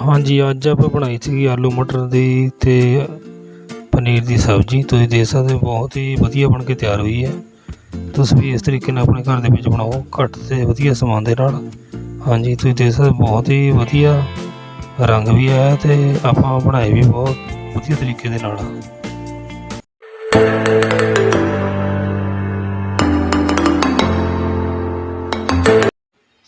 ਹਾਂਜੀ, ਅੱਜ ਆਪਾਂ ਬਣਾਈ ਸੀਗੀ ਆਲੂ ਮਟਰ ਦੀ ਤੇ ਪਨੀਰ ਦੀ ਸਬਜ਼ੀ। ਤੁਸੀਂ ਦੇਖ ਸਕਦੇ ਹੋ, ਬਹੁਤ ਹੀ ਵਧੀਆ ਬਣ ਕੇ ਤਿਆਰ ਹੋਈ ਹੈ। ਤੁਸੀਂ ਵੀ ਇਸ ਤਰੀਕੇ ਨਾਲ ਆਪਣੇ ਘਰ ਦੇ ਵਿੱਚ ਬਣਾਓ, ਘੱਟ ਤੇ ਵਧੀਆ ਸਮਾਨ ਦੇ ਨਾਲ। ਹਾਂਜੀ, ਤੁਸੀਂ ਦੇਖ ਸਕਦੇ ਬਹੁਤ ਹੀ ਵਧੀਆ ਰੰਗ ਵੀ ਆਇਆ ਤੇ ਆਪਾਂ ਬਣਾਏ ਵੀ ਬਹੁਤ ਵਧੀਆ ਤਰੀਕੇ ਦੇ ਨਾਲ।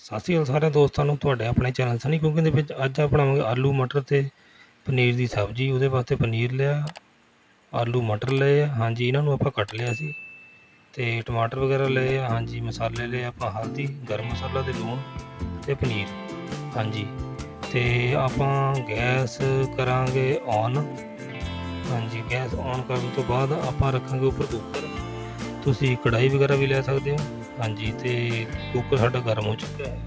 ਸਤਿ ਸ਼੍ਰੀ ਅਕਾਲ ਸਾਰੇ ਦੋਸਤਾਂ ਨੂੰ, ਤੁਹਾਡੇ ਆਪਣੇ ਚੈਨਲ ਸਨੀ ਕੁਕਿੰਗ ਦੇ ਵਿੱਚ ਅੱਜ ਆਪਾਂ ਬਣਾਵਾਂਗੇ ਆਲੂ ਮਟਰ ਤੇ ਪਨੀਰ ਦੀ ਸਬਜ਼ੀ, ਉਹਦੇ ਵਾਸਤੇ ਪਨੀਰ ਲਿਆ, ਆਲੂ ਮਟਰ ਲਏ ਹਾਂਜੀ, ਇਹਨਾਂ ਨੂੰ ਆਪਾਂ ਕੱਟ ਲਿਆ ਸੀ ਤੇ ਟਮਾਟਰ ਵਗੈਰਾ ਲਏ ਆ, ਹਾਂਜੀ, ਮਸਾਲੇ ਲਏ ਆਪਾਂ ਹਲਦੀ, ਗਰਮ ਮਸਾਲਾ ਤੇ ਲੂਣ ਤੇ ਪਨੀਰ, ਹਾਂਜੀ, ਤੇ ਆਪਾਂ ਗੈਸ ਕਰਾਂਗੇ ਔਨ, ਹਾਂਜੀ, ਗੈਸ ਔਨ ਕਰਨ ਤੋਂ ਬਾਅਦ ਆਪਾਂ ਰੱਖਾਂਗੇ ਉੱਪਰ ਕੁੱਕਰ, ਤੁਸੀਂ ਕੜਾਈ ਵਗੈਰਾ ਵੀ ਲੈ ਸਕਦੇ ਹੋ। ਹਾਂਜੀ, ਤੇ ਕੁੱਕਰ ਸਾਡਾ ਗਰਮ ਹੋ ਚੁੱਕਾ ਹੈ।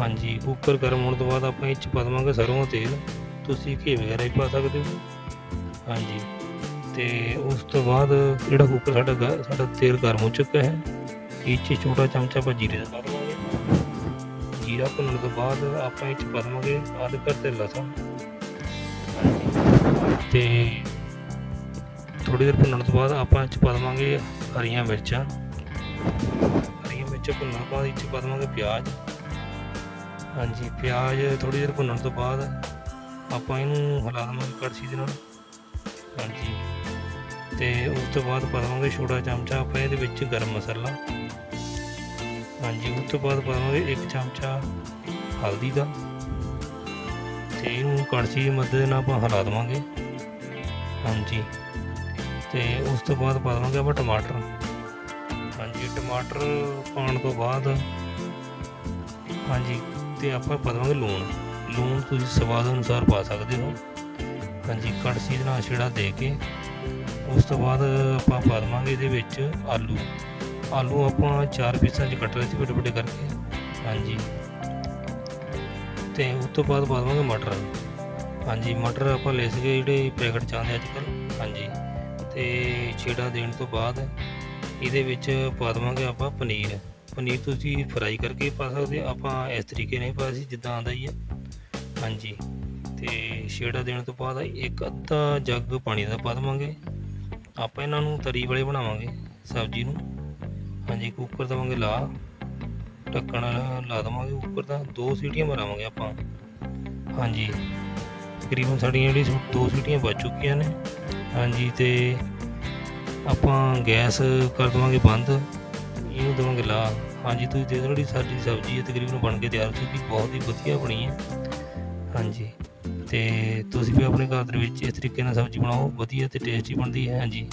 ਹਾਂਜੀ ਕੁੱਕਰ ਗਰਮ ਹੋਣ ਤੋਂ ਬਾਅਦ ਆਪਾਂ ਇਹ 'ਚ ਪਾ ਦੇਵਾਂਗੇ ਸਰੋਂ ਦਾ ਤੇਲ। ਤੁਸੀਂ ਘੀ ਵਗੈਰਾ ਵੀ ਪਾ ਸਕਦੇ ਹੋ। ਹਾਂਜੀ, ਤੇ ਉਸ ਤੋਂ ਬਾਅਦ ਜਿਹੜਾ ਕੁੱਕਰ ਸਾਡਾ ਗ- ਸਾਡਾ ਤੇਲ ਗਰਮ ਹੋ ਚੁੱਕਾ ਹੈ, ਇਹ 'ਚ ਛੋਟਾ ਚਮਚਾ ਆਪਾਂ ਜੀਰੇ ਦਾ ਪਾ ਦੇਵਾਂਗੇ। ਜੀਰਾ ਭੁੰਨਣ ਤੋਂ ਬਾਅਦ ਆਪਾਂ ਇਹ 'ਚ ਪਾ ਦੇਵਾਂਗੇ ਅਦਰਕ ਤੇ ਲਸਣ। ਹਾਂਜੀ ਤੇ ਥੋੜੀ ਦੇਰ ਭੁੰਨਣ ਤੋਂ ਬਾਅਦ ਆਪਾਂ ਇਹ 'ਚ ਪਾ ਦੇਵਾਂਗੇ ਹਰੀਆਂ ਮਿਰਚਾਂ। ਹਰੀਆਂ ਮਿਰਚਾਂ ਭੁੰਨਣ ਤੋਂ ਬਾਅਦ ਇਹ 'ਚ ਪਾ ਦੇਵਾਂਗੇ ਪਿਆਜ਼। ਹਾਂਜੀ, ਪਿਆਜ਼ ਥੋੜੀ ਦੇਰ ਭੁੰਨਣ ਤੋਂ ਬਾਅਦ ਆਪਾਂ ਇਹਨੂੰ ਹਿਲਾ ਦੇਵਾਂਗੇ ਕੜਛੀ ਦੇ ਨਾਲ। ਹਾਂਜੀ, ਤੇ ਉਸ ਤੋਂ ਬਾਅਦ ਪਾ ਦੇਵਾਂਗੇ ਛੋਟਾ ਚਮਚਾ ਆਪਾਂ ਇਹਦੇ ਵਿੱਚ ਗਰਮ ਮਸਾਲਾ। ਹਾਂਜੀ, ਉਸ ਤੋਂ ਬਾਅਦ ਪਾ ਦੇਵਾਂਗੇ ਇੱਕ ਚਮਚਾ ਹਲਦੀ ਦਾ। ਤੇ ਇਹਨੂੰ ਕੜਛੀ ਦੀ ਮਦਦ ਨਾਲ ਆਪਾਂ ਹਿਲਾ ਦੇਵਾਂਗੇ। ਹਾਂਜੀ, ਤੇ ਉਸ ਤੋਂ ਬਾਅਦ ਪਾ ਦੇਵਾਂਗੇ ਆਪਾਂ ਟਮਾਟਰ। ਹਾਂਜੀ, ਟਮਾਟਰ ਪਾਉਣ ਤੋਂ ਬਾਅਦ ਹਾਂਜੀ, ਤੇ ਆਪਾਂ ਪਾ ਦੇਵਾਂਗੇ ਲੂਣ। ਲੂਣ ਤੁਸੀਂ ਸਵਾਦ ਅਨੁਸਾਰ ਪਾ ਸਕਦੇ ਹੋ। ਹਾਂਜੀ, ਕੜਛੀ ਦੇ ਨਾਲ ਛੇੜਾ ਦੇ ਕੇ ਉਸ ਤੋਂ ਬਾਅਦ ਆਪਾਂ ਪਾ ਦੇਵਾਂਗੇ ਇਹਦੇ ਵਿੱਚ ਆਲੂ। ਆਲੂ ਆਪਾਂ ਚਾਰ ਪੀਸਾਂ 'ਚ ਕੱਟ ਲਏ ਸੀ ਵੱਡੇ ਵੱਡੇ ਕਰਕੇ। ਹਾਂਜੀ। ਤੇ ਉਸ ਤੋਂ ਬਾਅਦ ਪਾ ਦੇਵਾਂਗੇ ਮਟਰ। ਹਾਂਜੀ, ਮਟਰ ਆਪਾਂ ਲੈ ਸੀਗੇ ਜਿਹੜੇ ਪੈਕਟ ਚਾਹੁੰਦੇ ਅੱਜ ਕੱਲ੍ਹ। ਹਾਂਜੀ। ਤੇ ਛੇੜਾ ਦੇਣ ਤੋਂ ਬਾਅਦ ਇਹਦੇ ਵਿੱਚ ਪਾ ਦੇਵਾਂਗੇ ਆਪਾਂ ਪਨੀਰ। ਪਨੀਰ ਤੁਸੀਂ ਫਰਾਈ ਕਰਕੇ ਪਾ ਸਕਦੇ ਆਪਾਂ ਇਸ ਤਰੀਕੇ ਨਹੀਂ ਪਾਇਆ ਸੀ ਜਿੱਦਾਂ ਆਉਂਦਾ ਹੀ ਹੈ ਹਾਂਜੀ। ਤੇ ਛੇੜਾ ਦੇਣ ਤੋਂ ਬਾਅਦ ਇੱਕ ਅੱਧਾ ਜੱਗ ਪਾਣੀ ਦਾ ਪਾ ਦੇਵਾਂਗੇ। ਆਪਾਂ ਇਹਨਾਂ ਨੂੰ ਤਰੀ ਵਾਲੇ ਬਣਾਵਾਂਗੇ ਸਬਜ਼ੀ ਨੂੰ। ਹਾਂਜੀ, ਕੁੱਕਰ ਦੇਵਾਂਗੇ ਲਾ। ਢੱਕਣ ਲਾ ਦੇਵਾਂਗੇ ਉੱਪਰ ਦਾ। ਦੋ ਸੀਟੀਆਂ ਮਰਾਵਾਂਗੇ ਆਪਾਂ। ਹਾਂਜੀ। ਤਕਰੀਬਨ ਸਾਡੀਆਂ ਜਿਹੜੀ ਦੋ ਸੀਟੀਆਂ ਵੱਜ ਚੁੱਕੀਆਂ ਨੇ। ਹਾਂਜੀ, ਤੇ ਆਪਾਂ ਗੈਸ ਕਰ ਦੇਵਾਂਗੇ ਬੰਦ, ਇਹਨੂੰ ਦੇਵਾਂਗੇ ਲਾ ਹਾਂਜੀ, ਤੁਸੀਂ ਦੇਖ ਲਓ ਜਿਹੜੀ ਸਾਡੀ ਸਬਜ਼ੀ ਹੈ, ਤਕਰੀਬਨ ਬਣ ਕੇ ਤਿਆਰ ਹੋ ਚੁੱਕੀ, ਬਹੁਤ ਹੀ ਵਧੀਆ ਬਣੀ ਹੈ। ਹਾਂਜੀ, ਤੇ ਤੁਸੀਂ ਵੀ ਆਪਣੇ ਘਰ ਦੇ ਵਿੱਚ ਇਸ ਤਰੀਕੇ ਨਾਲ ਸਬਜ਼ੀ ਬਣਾਓ, ਵਧੀਆ ਤੇ ਟੇਸਟੀ ਬਣਦੀ ਹੈ। ਹਾਂਜੀ,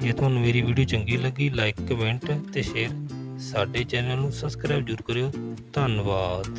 ਜੇ ਤੁਹਾਨੂੰ ਮੇਰੀ ਵੀਡੀਓ ਚੰਗੀ ਲੱਗੀ ਲਾਈਕ ਕਮੈਂਟ ਤੇ ਸ਼ੇਅਰ ਸਾਡੇ ਚੈਨਲ ਨੂੰ ਸਬਸਕ੍ਰਾਈਬ ਜ਼ਰੂਰ ਕਰਿਓ। ਧੰਨਵਾਦ।